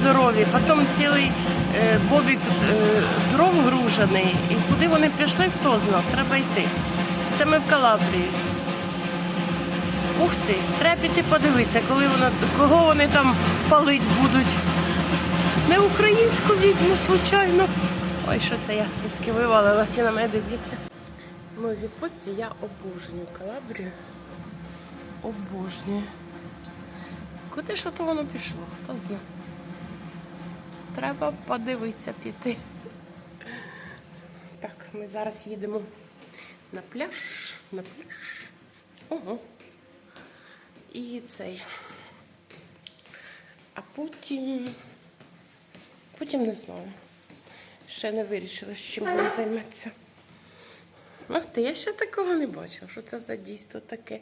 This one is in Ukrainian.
здорові, потім цілий е, бобік е, дров гружений. І куди вони пішли, хто знав, треба йти. Це ми в Калабрії. Ух ти, треба піти подивитися, коли вона, кого вони там палить будуть. Не українську відьму, случайно. Ой, що це я цицьки вивалила, всі на мене дивляться. Ми у відпустці я обожнюю Калабрію. Обожнюю. Куди ж то воно пішло? Хто знає? Треба подивитися піти. Так, ми зараз їдемо на пляж. На пляж. Ого. І цей. А потім. Потім не знаю. Ще не вирішила, з чим будемо займатися. Ах ти, я ще такого не бачила. Що це за дійство таке?